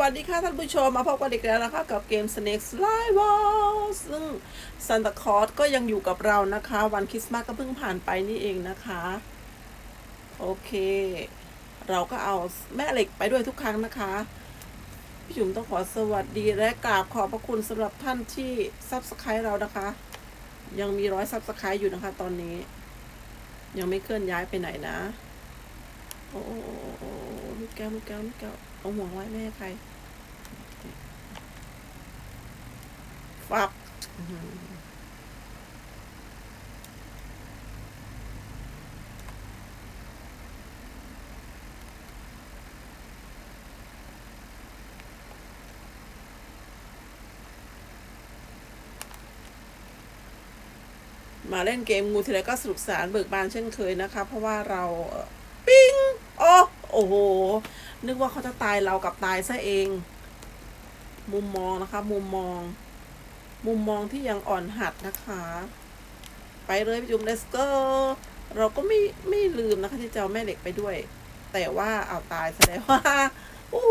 วัสดีค่ะท่านผู้ชมมาพบกันอีกแล้วนะคะ กับเกม Snake Slide ซึ่งซันตาคอร์สก็ยังอยู่กับเรานะคะ วันคริสต์มาสก็เพิ่งผ่านไปนี่เองนะคะ โอเค เราก็เอาแม่เหล็กไปด้วยทุกครั้งนะคะพี่จุ๋มต้องขอสวัสดีและกราบขอบพระคุณสำหรับท่านที่ซับสไครต์เรานะคะ ยังมีร้อยซับสไครต์อยู่นะคะ ตอนนี้ ยังไม่เคลื่อนย้ายไปไหนนะ โอ้โอ้โอ้โอ้โอ้ลูกแก้วลูกแก้วลูกแก้ว เอาห่วงไว้แม่ให้ใครฟับมาเล่นเกมงูทีไรก็สนุกสนานเบิกบานเช่นเคยนะคะ เพราะว่าเรา โอ้โห นึกว่าเขาจะตายเรากับตายซะเอง มุมมองนะคะ มุมมอง มุมมองที่ยังอ่อนหัดนะคะ ไปเลยพี่จุ๋มเลสเกอร์เราก็ไม่ไม่ลืมนะคะที่จะเอาแม่เหล็กไปด้วย แต่ว่าเอาตายแสดงว่าโอ้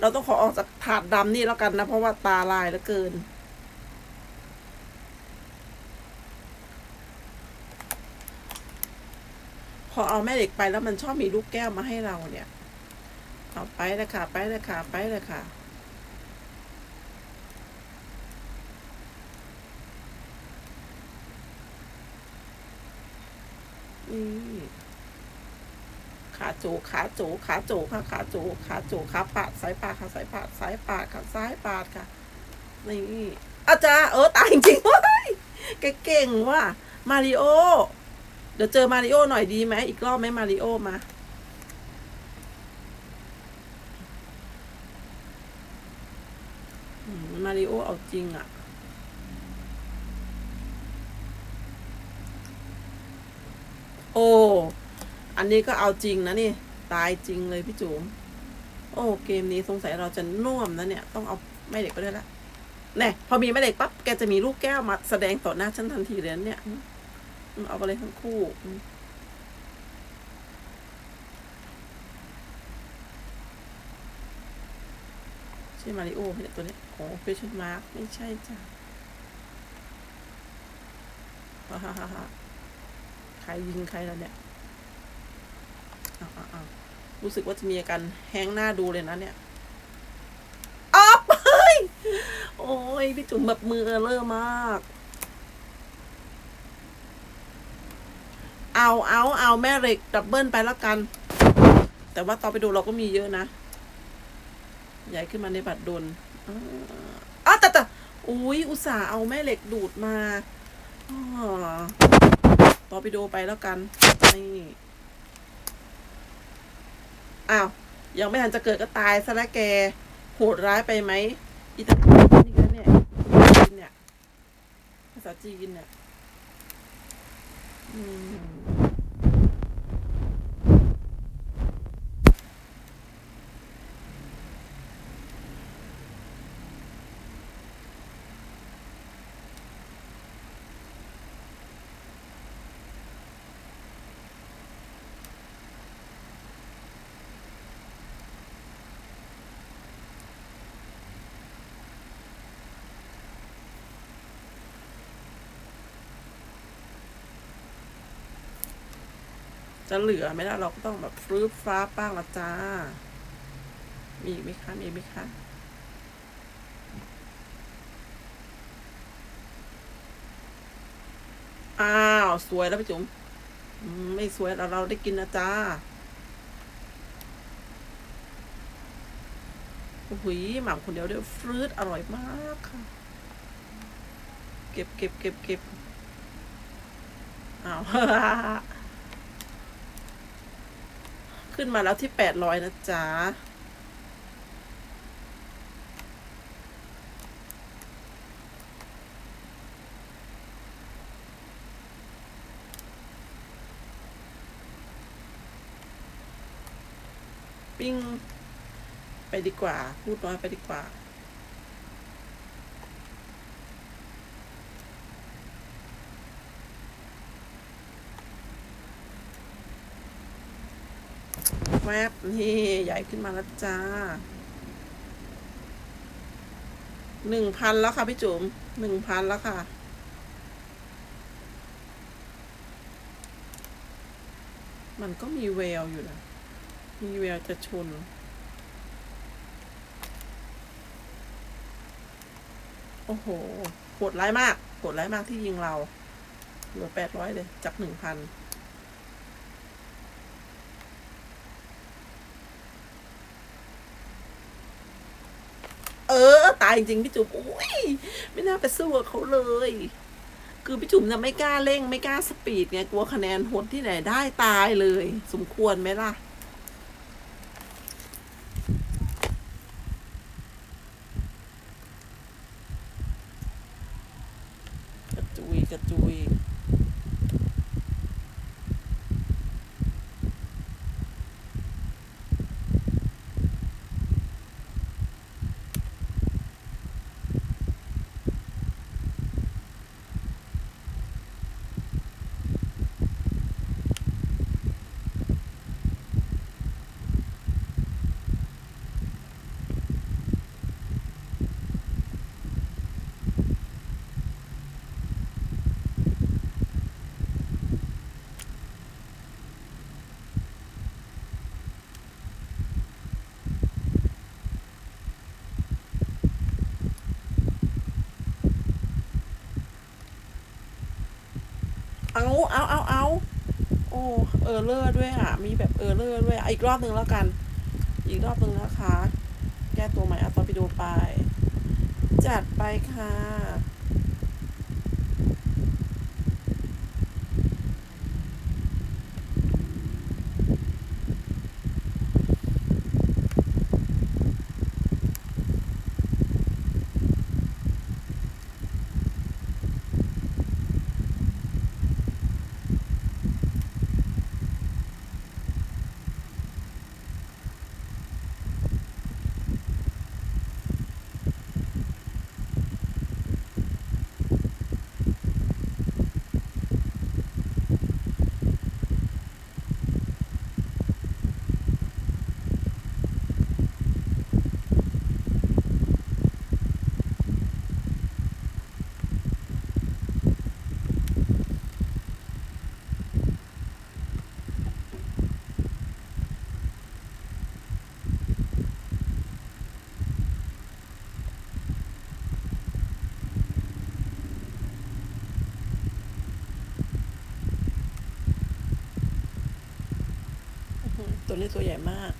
เราต้องขอออกจากถาดดำนี่แล้วกันนะ เพราะว่าตาลายเหลือเกิน พอเอาแม่เหล็กไปแล้วมันชอบมีลูกแก้วมาให้เราเนี่ย เอาไปเลยค่ะ ไปเลยค่ะ ไปเลยค่ะ นี่ขาโจขาโจขาโจค่ะขาโจขาโจขาปาดสายปาดค่ะสายปาดสายปาดค่ะซ้ายปาดค่ะนี่อาจารย์เออตายจริงๆเว้ยเก่งว่ะมาริโอ เดี๋ยวเจอมาริโอหน่อยดีไหมอีกรอบไหมมาริโอมาอมาริโอเอาจริงอะ่ะ โอ้ อันนี้ก็เอาจริงนะนี่ ตายจริงเลยพี่จุ๋มโอ้ เกมนี้สงสัยเราจะน่วมนะเนี่ย ต้องเอาแม่เหล็กไปด้วยละแน่พอมีแม่เหล็กปั๊บ แกจะมีลูกแก้วมาแสดงต่อหน้าฉันทันทีเลยนเนี่ย เอาไปเลยทั้งคู่อืมใช่มาริโอไหมเนี่ยตัวเนี้ยโอ้เฟชั่นมาร์กไม่ใช่จ้ะฮ่าฮ่าฮ่าฮ่าใครยิงใครแล้วเนี่ยอ้าวอ้าวอ้าวรู้สึกว่าจะมีอาการแห้งหน้าดูเลยนะเนี่ยอ๊อฟเฮ้ย โอ้ย พี่จุ๋มแบบมือเลอะมาก เอาเอาเอาแม่เหล็กดับเบิลไปแล้วกัน แต่ว่าต่อไปดูเราก็มีเยอะนะ ใหญ่ขึ้นมาในบัตรดลอ่าอ้าวแต่แต่อุ้ยอุตส่าห์เอาแม่เหล็กดูดมาอ่าต่อไปดูไปแล้วกันนี่อ้าวยังไม่ทันจะเกิดก็ตายซะแล้วแกโหดร้ายไปไหมอีตานี่กันเนี่ยจีนเนี่ยภาษาจีนเนี่ย อืม จะเหลือไหมล่ะเราก็ต้องแบบฟรืบฟ้าบ้างละจ้า มีอีกไหมคะ มีไหมคะอ้าว สวยแล้วพี่จุ๋มไม่สวยเราเราได้กินนะจ้าโอ้ยหม่ำคนเดียวเดียวฟรืดอร่อยมากค่ะ เก็บเก็บเก็บเก็บอ้าว ขึ้นมาแล้วที่แปดร้อยนะจ๊ะปิ้งไปดีกว่า พูดน้อยไปดีกว่า แวบนี่ใหญ่ขึ้นมาแล้วจ้าหนึ่งพันแล้วค่ะพี่จุ๋มหนึ่งพันแล้วค่ะ มันก็มีแววอยู่นะ มีแววจะชน โอ้โหโหดร้ายมากโหดร้ายมากที่ยิงเราเหลือแปดร้อยเลยจากหนึ่งพัน เออ ตายจริงๆพี่จุ๋มอุ้ยไม่น่าไปสู้กับเขาเลย คือพี่จุ๋มเนี่ยไม่กล้าเร่งไม่กล้าสปีดไงกลัวคะแนนหดที่ไหนได้ตายเลย สมควรไหมล่ะกระจุยกระจุย เอาเอาเอาโอ้เออเลอร์ด้วยอะ มีแบบเออเลอร์ด้วยอีกรอบหนึ่งแล้วกัน อีกรอบหนึ่งนะคะ แก้ตัวใหม่อัตอนไปดูไป จัดไปค่ะ ตัวนี้ตัวใหญ่มาก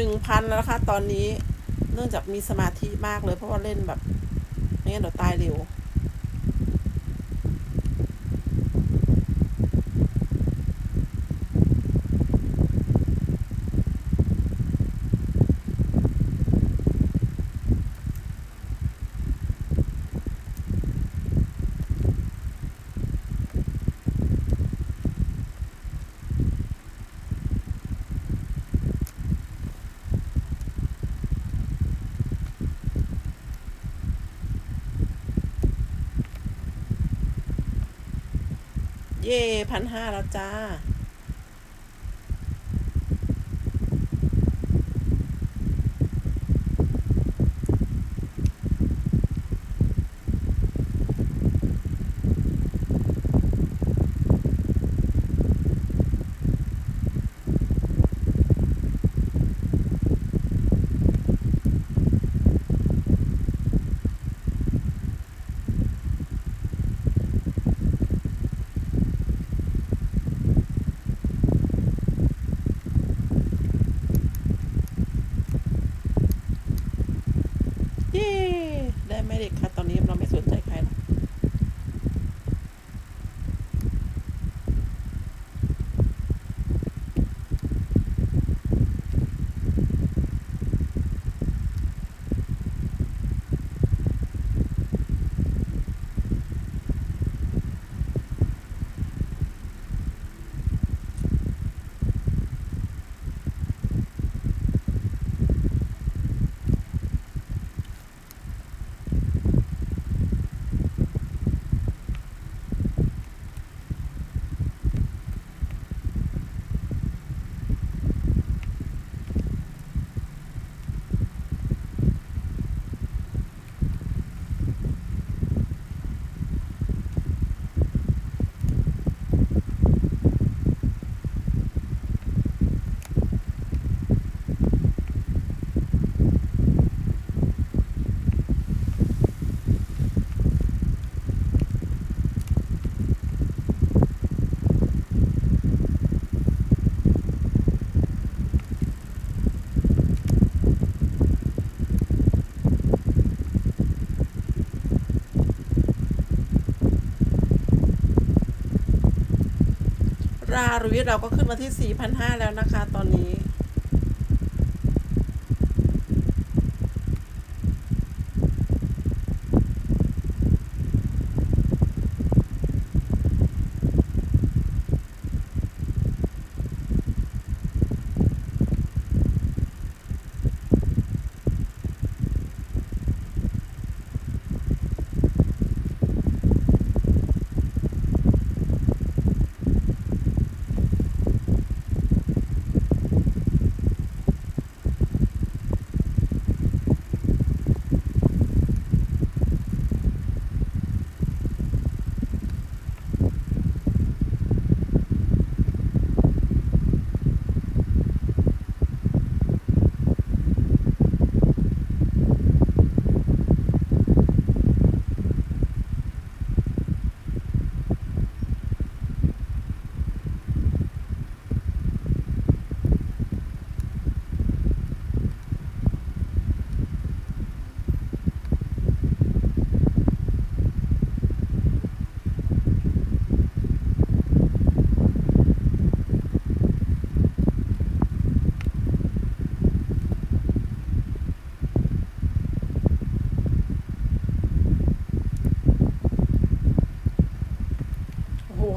หนึ่งพันแล้วนะคะ ตอนนี้ เนื่องจากมีสมาธิมากเลย เพราะว่าเล่นแบบไม่งั้นเดี๋ยวตายเร็ว เย่ พันห้าแล้วจ้า รารุยเราก็ขึ้นมาที่ 4,500 แล้วนะคะตอนนี้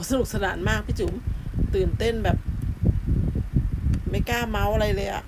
สนุกสนานมากพี่จุ๋มตื่นเต้นแบบ ไม่กล้าเมาส์อะไรเลยอะ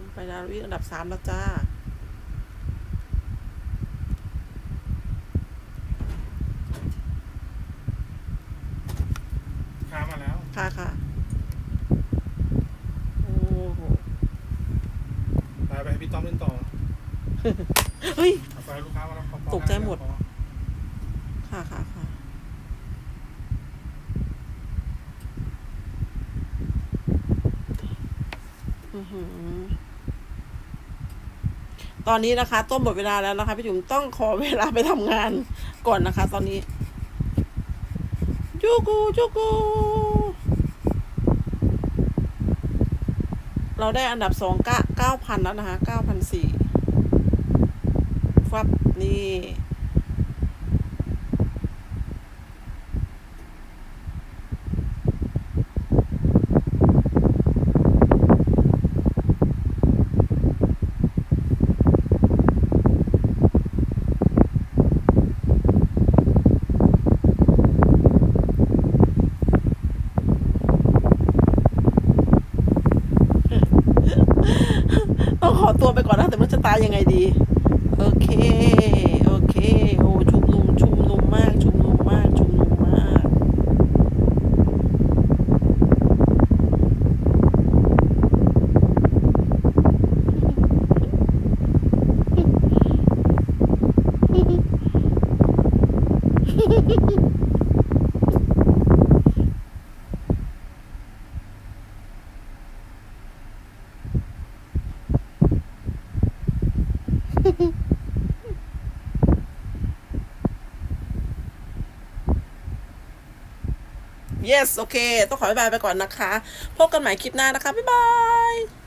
ค่ะพี่จุ๊มไปดาววิ่งอันดับสามแล้วจ้าค้ามาแล้ว ค่ะค่ะโอ้โหไปไปให้พี่ต้อมเล่นต่อเฮ้ย เอาไปลูกค้ามาแล้วพอตกใจหมดพอค่ะค่ะค่ะอื้อหือ ตอนนี้นะคะ ต้มหมดเวลาแล้วนะคะพี่จุ๋มต้องขอเวลาไปทำงานก่อนนะคะ ตอนนี้จูกูจูกู เราได้อันดับสองก้าเก้าพันแล้วนะคะเก้าพันสี่ฟับนี่ ต้องขอตัวไปก่อนนะแต่ไมันจะตา ยยังไงดี โอเค โอเค โอ้ชุมนุมชุมนุมมาก ชุมนุมมาก ชุมนุมมาก yes โอเค ต้องขอบ๊ายบายไปก่อนนะคะ พบกันใหม่คลิปหน้านะคะ บ๊ายบาย